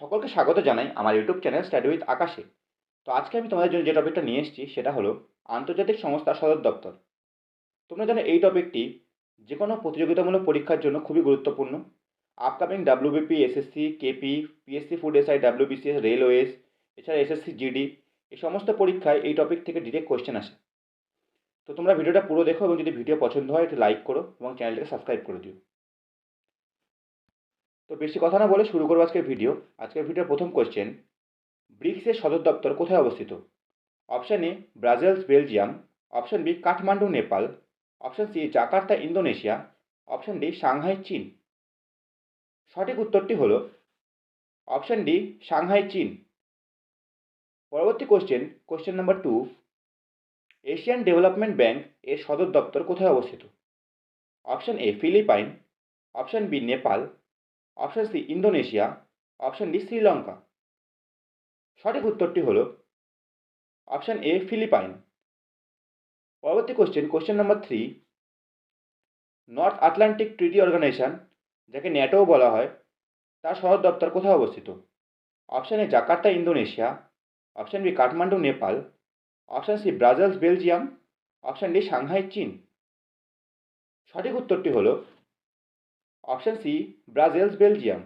সকলকে স্বাগত জানাই আমার ইউটিউব চ্যানেল স্টাডি উইথ আকাশে। তো আজকে আমি তোমাদের জন্য যে টপিকটা নিয়ে এসেছি, সেটা হলো আন্তর্জাতিক সংস্থা সদর দপ্তর। তোমরা জানো এই টপিকটি যে কোনো প্রতিযোগিতামূলক পরীক্ষার জন্য খুবই গুরুত্বপূর্ণ। Upcoming WBP SSC KP PSC food SI WBCS railways এছাড়া এসএসসি জিডি এই সমস্ত পরীক্ষায় এই টপিক থেকে ডিরেক্ট কোয়েশ্চেন আসে। তো তোমরা ভিডিওটা পুরো দেখো এবং যদি ভিডিও পছন্দ হয়, একটু লাইক করো এবং চ্যানেলটাকে সাবস্ক্রাইব করে দিও। তো বেশি কথা না বলে শুরু করব আজকের ভিডিও আজকের ভিডিওর প্রথম কোশ্চেন ব্রিক্সের সদর দপ্তর কোথায় অবস্থিত? Option A Brussels Belgium. Option B Kathmandu, Nepal. Option C Jakarta, Indonesia. Option D Shanghai, চীন। সঠিক উত্তরটি হল অপশান ডি সাংহাই, চীন। পরবর্তী question question number two Asian development bank এর সদর দপ্তর কোথায় অবস্থিত? Option A Philippines. Option B Nepal. Option C Indonesia option D Sri Lanka সঠিক উত্তরটি হল অপশান এ ফিলিপাইন পরবর্তী question question number three North Atlantic treaty organisation যাকে ন্যাটোও বলা হয়, তার সদর দপ্তর কোথায় অবস্থিত? Option A Jakarta Indonesia option B Kathmandu Nepal option C Brussels Belgium option D Shanghai চীন সঠিক উত্তরটি হল অপশান সি, ব্রাজিলস, বেলজিয়াম।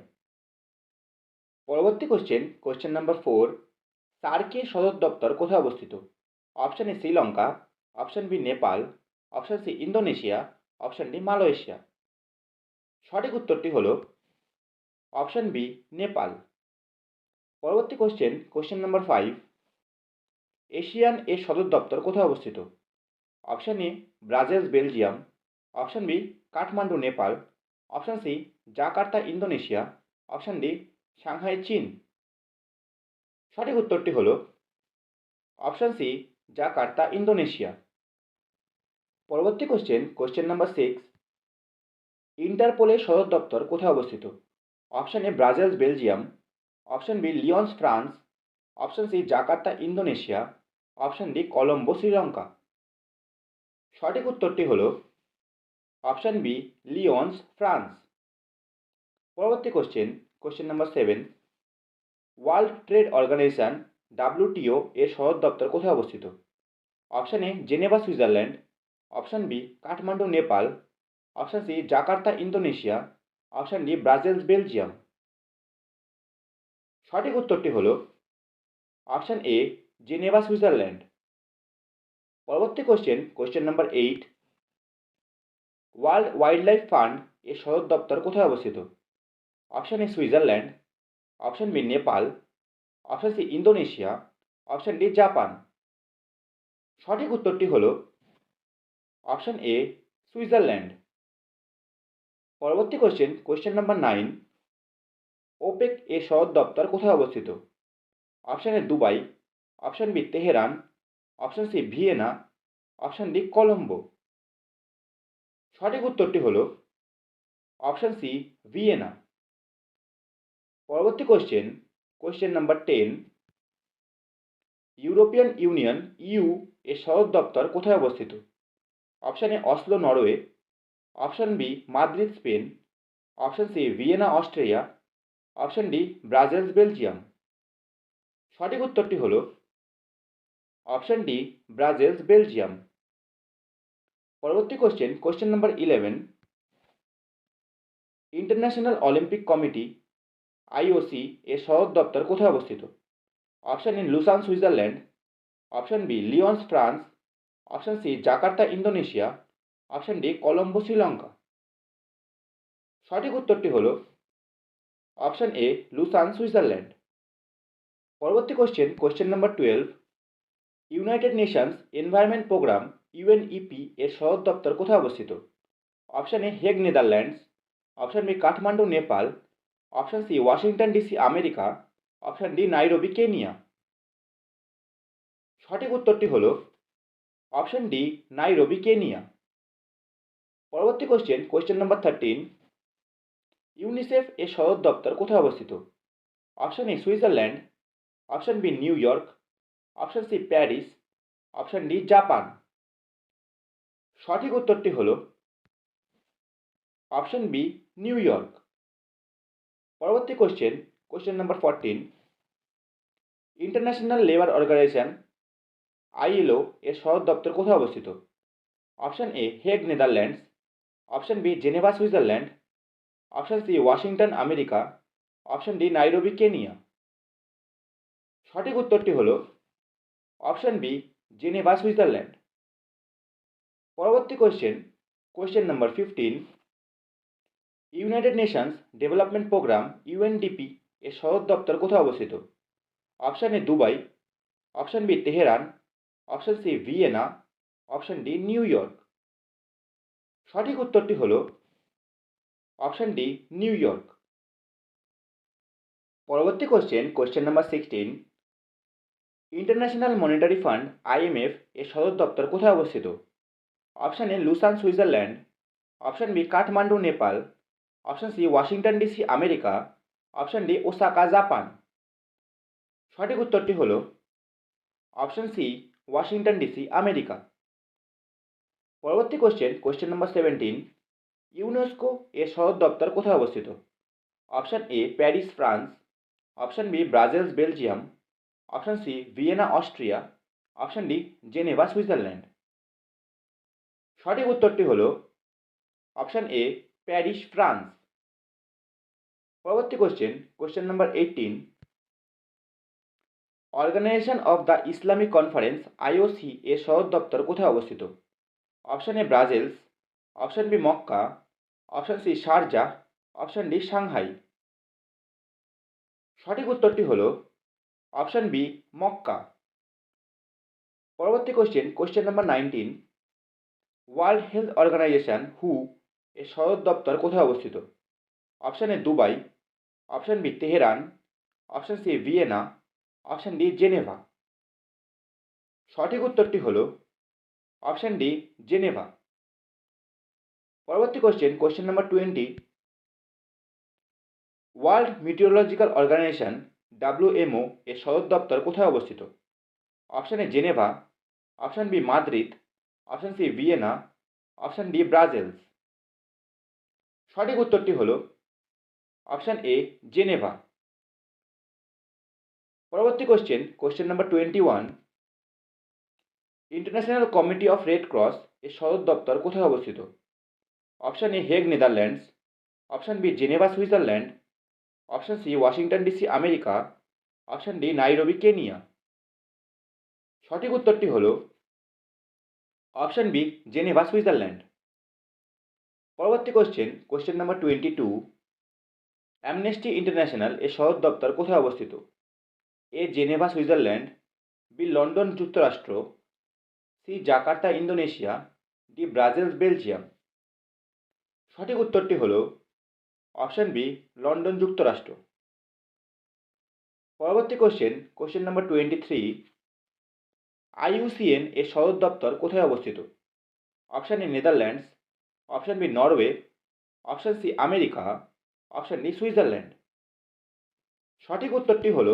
পরবর্তী কোশ্চেন কোশ্চেন নাম্বার ফোর সার্কের সদর দপ্তর কোথায় অবস্থিত? Option A Sri Lanka, option B Nepal, option C Indonesia, option D Malaysia. সঠিক উত্তরটি হল অপশান বি, নেপাল। পরবর্তী question question number five Asian এর সদর দপ্তর কোথায় অবস্থিত? Option A, Brussels, Belgium. Option B, Kathmandu, Nepal. Option C Jakarta Indonesia option D Shanghai চীন সঠিক উত্তরটি হল অপশান সি জাকার্তা ইন্দোনেশিয়া পরবর্তী কোশ্চেন কোশ্চেন নাম্বার সিক্স ইন্টারপোলের সদর দপ্তর কোথায় অবস্থিত? Option A Brussels Belgium option B Lyons France option C Jakarta Indonesia option D Colombo Sri Lanka সঠিক উত্তরটি হল অপশান বি লিওন্স ফ্রান্স পরবর্তী question question number seven world trade organisation WTO এর সদর দপ্তর কোথায় অবস্থিত? Option A Geneva Switzerland option B Kathmandu Nepal option C Jakarta Indonesia option D Brussels Belgium সঠিক উত্তরটি হল অপশান এ জেনেভা সুইজারল্যান্ড পরবর্তী question question number eight world wildlife fund এর সদর দপ্তর কোথায় অবস্থিত? Option A Switzerland, option B Nepal, option C Indonesia, option D Japan. সঠিক উত্তরটি হল অপশান এ সুইজারল্যান্ড। পরবর্তী question question number nine OPEC এর সদর দপ্তর কোথায় অবস্থিত? Option A Dubai, option B Tehran, option C Vienna, option D Colombo. সঠিক উত্তরটি হল অপশান সি ভিয়েনা পরবর্তী question question number ten European union EU এর সদর দপ্তর কোথায় অবস্থিত? Option A Oslo Norway option B Madrid Spain option C Vienna Austria option D Brussels Belgium সঠিক উত্তরটি হল অপশান ডি ব্রাজিলস বেলজিয়াম পরবর্তী question question number eleven international Olympic committee IOC এর সদর দপ্তর কোথায় অবস্থিত? Option A Lausanne Switzerland option B Lyons France option C Jakarta Indonesia option D Colombo Sri Lanka সঠিক উত্তরটি হল অপশান এ লুসান সুইজারল্যান্ড পরবর্তী question question number twelve United Nations environment programme UNEP এর সদর দপ্তর কোথায় অবস্থিত? Option A Hague Netherlands, option B Kathmandu Nepal, option C Washington DC America, option D Nairobi Kenya. সঠিক উত্তরটি হল অপশান ডি নাইরোবি কেনিয়া। পরবর্তী question question number thirteen UNICEF এর সদর দপ্তর কোথায় অবস্থিত? Option A Switzerland, option B New York, option C Paris, option D Japan. সঠিক উত্তরটি হল অপশান বি নিউ ইয়র্ক পরবর্তী question question number fourteen international labour organisation ILO এর সদর দপ্তর কোথায় অবস্থিত? Option A Hague Netherlands option B Geneva Switzerland option C Washington America option D Nairobi Kenya সঠিক উত্তরটি হল অপশান বি জেনেভা সুইজারল্যান্ড পরবর্তী question question number fifteen United Nations development programme UNDP এর সদর দপ্তর কোথায় অবস্থিত? Option A Dubai option B Tehran option C Vienna option D New York সঠিক উত্তরটি হল অপশান ডি নিউ ইয়র্ক পরবর্তী question question number sixteen international monetary fund IMF এর সদর দপ্তর কোথায় অবস্থিত? Option A Lausanne Switzerland option B Kathmandu Nepal option C Washington DC America option D Osaka Japan সঠিক উত্তরটি হল option C Washington DC America পরবর্তী question question number seventeen UNESCO এর সদর দপ্তর কোথায় অবস্থিত? Option A Paris France option B Brussels Belgium option C Vienna Austria option D Geneva Switzerland সঠিক উত্তরটি হল অপশান এ, প্যারিস, ফ্রান্স। পরবর্তী question question number eighteen organisation of the Islamic conference IOC এর সদর দপ্তর কোথায় অবস্থিত? Option A, Brussels. Option B, Mecca. Option C, Sharjah. Option D, Shanghai. সঠিক উত্তরটি হল অপশান বি, মক্কা। পরবর্তী question question number nineteen world health organisation হু এর সদর দপ্তর কোথায় অবস্থিত? Option A Dubai option B Tehran option C Vienna option D Geneva সঠিক উত্তরটি হল অপশান ডি জেনেভা পরবর্তী question question number twenty world meteorological organisation WMO এর সদর দপ্তর কোথায় অবস্থিত? Option A Geneva option B Madrid option C Vienna option D Brussels সঠিক উত্তরটি হল অপশান এ জেনেভা পরবর্তী question question number twenty one international committee of red cross এর সদর দপ্তর কোথায় অবস্থিত? Option A Hague Netherlands option B Geneva Switzerland option C Washington DC America option D Nairobi Kenya সঠিক উত্তরটি হল অপশান বি জেনেভা সুইজারল্যান্ড পরবর্তী question question number twenty two Amnesty International এর সদর দপ্তর কোথায় অবস্থিত? A Geneva Switzerland B London যুক্তরাষ্ট্র C Jakarta, Indonesia D Brazil, Belgium. সঠিক উত্তরটি হল অপশান বি লন্ডন, যুক্তরাষ্ট্র। পরবর্তী question question number twenty three IUCN এর সদর দপ্তর কোথায় অবস্থিত? Option A Netherlands, option B Norway, option C America, option D Switzerland. সঠিক উত্তরটি হল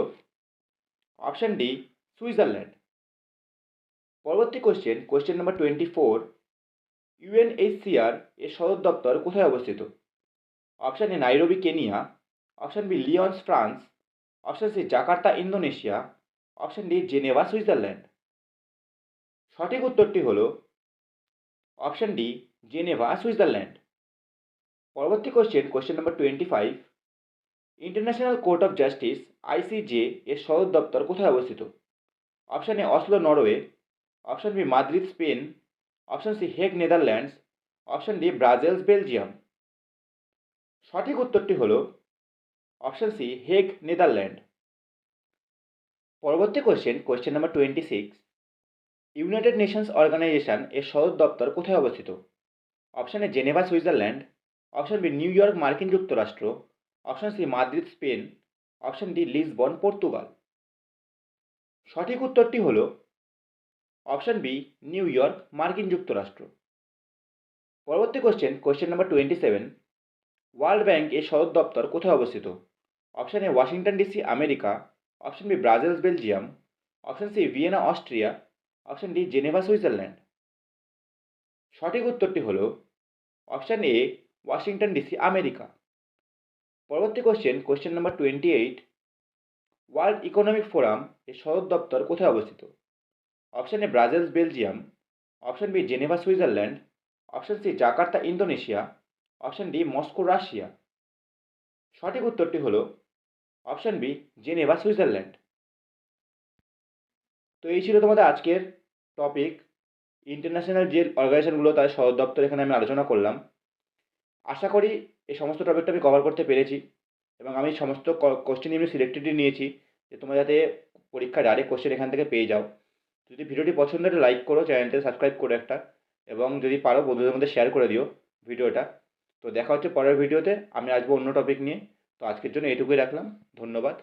অপশান ডি সুইজারল্যান্ড। পরবর্তী question question number twenty four UNHCR এর সদর দপ্তর কোথায় অবস্থিত? Option A Nairobi, Kenya, option B Lyons, France, option C Jakarta, Indonesia, option D Geneva, Switzerland. সঠিক উত্তরটি হল অপশান ডি, জেনেভা, সুইজারল্যান্ড। পরবর্তী question question number twenty five international court of justice ICJ এর সদর দপ্তর কোথায় অবস্থিত? Option A Oslo Norway option B Madrid Spain option C Hague Netherlands option D Brussels Belgium সঠিক উত্তরটি হল অপশান সি হেগ নেদারল্যান্ড পরবর্তী question question number twenty six united nations organisation এর সদর দপ্তর কোথায় অবস্থিত? Option A Geneva Switzerland option B New York মার্কিন যুক্তরাষ্ট্র। Option C Madrid Spain option D Lisbon Portugal সঠিক উত্তরটি হল অপশান বি নিউ ইয়র্ক মার্কিন যুক্তরাষ্ট্র। পরবর্তী question question number twenty seven world bank এর সদর দপ্তর কোথায় অবস্থিত? Option A Washington DC America option B Brussels Belgium option C Vienna Austria option D Geneva, Switzerland. সঠিক উত্তরটি হল option A, Washington DC, America. পরবর্তী question question number twenty eight, world economic forum এর সদর দপ্তর কোথায় অবস্থিত? Option A Brussels Belgium. Option B, Geneva, Switzerland. Option C, Jakarta, Indonesia. Option D, Moscow, Russia. সঠিক উত্তরটি হল অপশান বি, জেনেভা, সুইজারল্যান্ড। তো এই ছিল তোমাদের আজকের টপিক ইন্টারন্যাশনাল যে অর্গানাইজেশনগুলো তাদের সদর দপ্তর এখানে আমি আলোচনা করলাম, আশা করি এই সমস্ত টপিকটা আমি কভার করতে পেরেছি এবং আমি সমস্ত কোশ্চেন এমনি সিলেক্টেডই নিয়েছি যে তোমরা যাতে পরীক্ষা ডাইরেক্ট কোশ্চেন এখান থেকে পেয়ে যাও। যদি ভিডিওটি পছন্দ হলে লাইক করো চ্যানেলটা সাবস্ক্রাইব করো একটা এবং যদি পারো বন্ধুদের মধ্যে শেয়ার করে দিও ভিডিওটা। তো দেখা হচ্ছে পরের ভিডিওতে, আমি আসব অন্য টপিক নিয়ে। তো আজকের জন্য এটুকুই রাখলাম, ধন্যবাদ।